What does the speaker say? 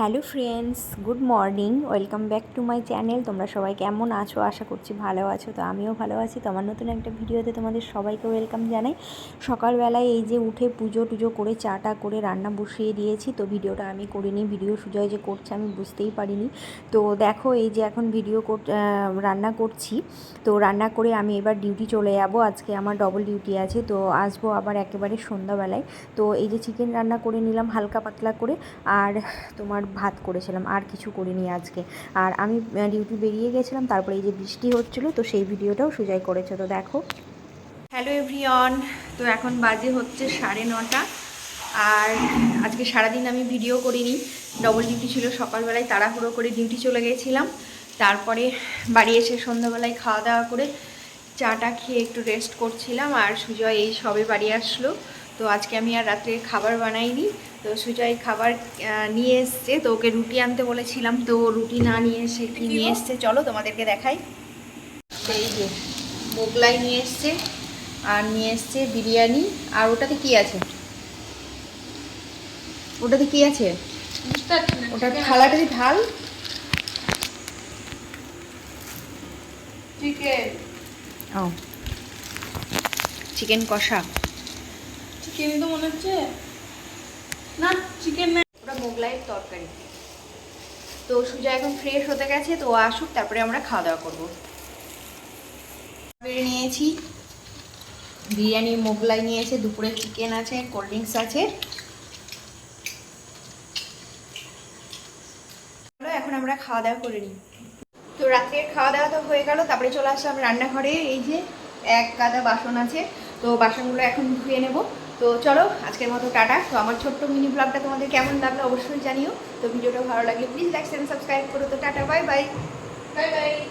Hello friends, good morning, welcome back to my channel. তোমরা সবাই কেমন আছো? আশা করছি ভালো আছো। তো আমিও ভালো আছি। তো আমার নতুন একটা ভিডিওতে তোমাদের সবাইকে ওয়েলকাম জানাই। সকালবেলায় এই যে উঠে পুজো টুজো করে, চাটা করে, রান্না বসিয়ে দিয়েছি। তো ভিডিওটা আমি করিনি। ভিডিও সুজয় যে করছে, আমি বুঝতেই পারিনি। তো দেখো, এই যে এখন ভিডিও কর রান্না করছি। তো রান্না করে আমি এবার ডিউটি চলে যাব। আজকে আমার ডবল ডিউটি আছে। তো আসব আবার একেবারে সন্ধ্যাবেলায়। তো এই যে চিকেন রান্না করে নিলাম, হালকা পাতলা করে। আর তোমার ভাত করেছিলাম, আর কিছু করিনি আজকে। আর আমি ডিউটি বেরিয়ে গেছিলাম, তারপরে এই যে বৃষ্টি হচ্ছিল, তো সেই ভিডিওটাও সুজয় করেছে, তো দেখো। হ্যালো এভরিওয়ান, তো এখন বাজে হচ্ছে সাড়ে নটা, আর আজকে সারাদিন আমি ভিডিও করিনি। ডবল ডিউটি ছিল সকালবেলায়, তাড়াহুড়ো করে ডিউটি চলে গেছিলাম। তারপরে বাড়ি এসে সন্ধ্যাবেলায় খাওয়া দাওয়া করে চাটা খেয়ে একটু রেস্ট করছিলাম, আর সুজয় এই সবে বাড়ি আসলো। তো আজকে আমি আর রাত্রে খাবার বানাইনি। তো সুজয় খাবার নিয়ে এসছে। তো ওকে রুটি আনতে বলেছিলাম। তো রুটি না নিয়ে এসে কি নিয়ে এসছে? চলো তোমাদেরকে দেখাই। এই যে মোগলাই নিয়ে এসছে আর নিয়ে এসছে বিরিয়ানি। আর ওটাতে কি আছে? ওটাতে কি আছে? ওটা থালাটাতে ঢাল। চিকেন ও। চিকেন কষা। চিকেন তো মনে হচ্ছে। না, চিকেন না। ওটা মোগলাইয়ের তরকারি। তো সুজা এখন ফ্রেশ হতে গেছে, তো আসুক, তারপরে আমরা খাওয়া দাওয়া করব। বেড়ে নিয়েছি। বিরিয়ানি মোগলাই নিয়েছে দুপুরে চিকেন আছে কোল্ড ড্রিঙ্কস আছে। এখন আমরা খাওয়া দাওয়া করে নিই। তো রাত্রের খাওয়া দাওয়া তো হয়ে গেল, তারপরে চলে আসলাম রান্নাঘরে। এই যে এক গাদা বাসন আছে, তো বাসনগুলো এখন ধুয়ে নেব। তো চলো, আজকের মতো টাটা। তো আমার ছোট্ট মিনি ব্লগটা তোমাদের কেমন লাগল অবশ্যই জানিও। তো ভিডিওটা ভালো লাগলে প্লিজ লাইক সাবস্ক্রাইব করো। তো tata bye bye bye bye